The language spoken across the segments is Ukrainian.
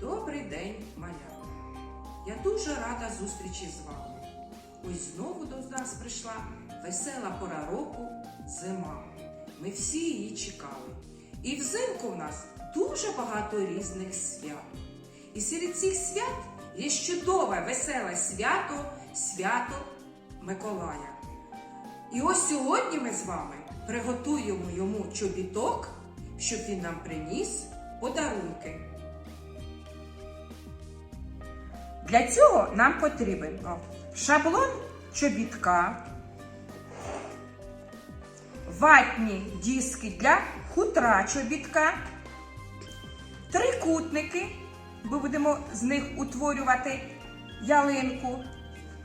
Добрий день, малята! Я дуже рада зустрічі з вами. Ось знову до нас прийшла весела пора року зима. Ми всі її чекали. І взимку в нас дуже багато різних свят. І серед цих свят є чудове веселе свято свято Миколая. І ось сьогодні ми з вами приготуємо йому чобіток, щоб він нам приніс подарунки. Для цього нам потрібен шаблон чобітка, ватні диски для хутра чобітка, трикутники, ми будемо з них утворювати ялинку,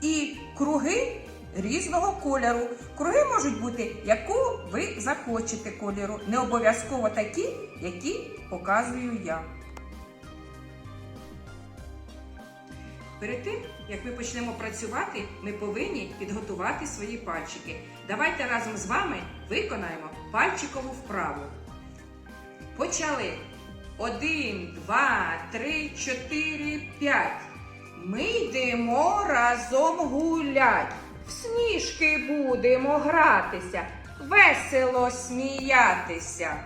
і круги різного кольору. Круги можуть бути, яку ви захочете кольору, не обов'язково такі, які показую я. Перед тим, як ми почнемо працювати, ми повинні підготувати свої пальчики. Давайте разом з вами виконаємо пальчикову вправу. Почали. Один, два, три, чотири, п'ять. Ми йдемо разом гулять. В сніжки будемо гратися, весело сміятися.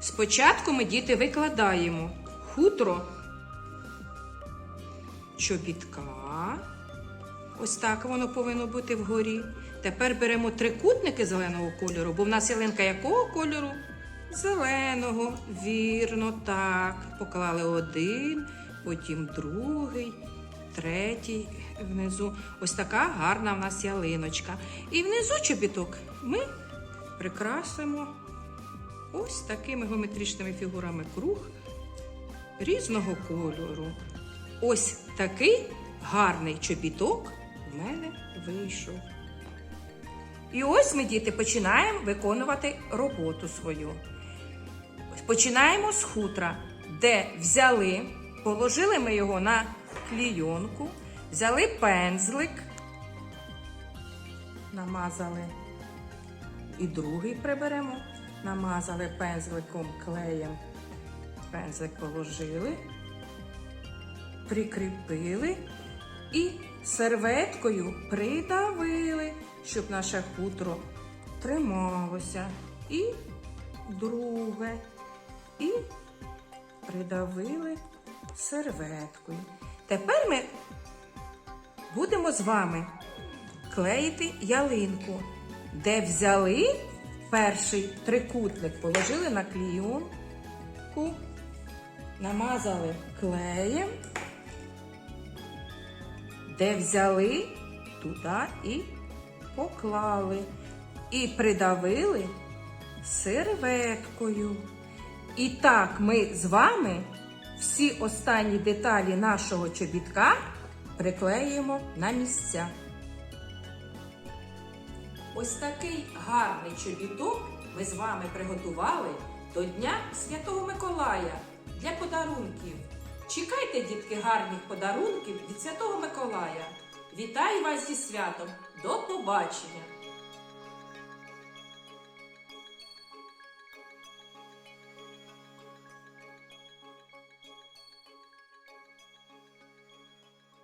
Спочатку ми діти викладаємо хутро чобітка. Ось так воно повинно бути вгорі. Тепер беремо трикутники зеленого кольору, бо в нас ялинка якого кольору? Зеленого. Вірно, так. Поклали один, потім другий, третій внизу. Ось така гарна в нас ялиночка. І внизу чобіток ми прикрасимо ось такими геометричними фігурами круг різного кольору. Ось такий гарний чобіток в мене вийшов. І ось ми, діти, починаємо виконувати роботу свою. Починаємо з хутра, де взяли, положили ми його на клійонку, взяли пензлик, намазали і другий приберемо, намазали пензликом клеєм, пензлик положили прикріпили і серветкою придавили, щоб наше хутро трималося. І друге. І придавили серветкою. Тепер ми будемо з вами клеїти ялинку, де взяли перший трикутник, положили на клійонку, намазали клеєм де взяли, туди і поклали. І придавили серветкою. І так ми з вами всі останні деталі нашого чобітка приклеїмо на місця. Ось такий гарний чобіток ми з вами приготували до Дня Святого Миколая для подарунків. Чекайте, дітки, гарних подарунків від Святого Миколая. Вітаю вас зі святом! До побачення!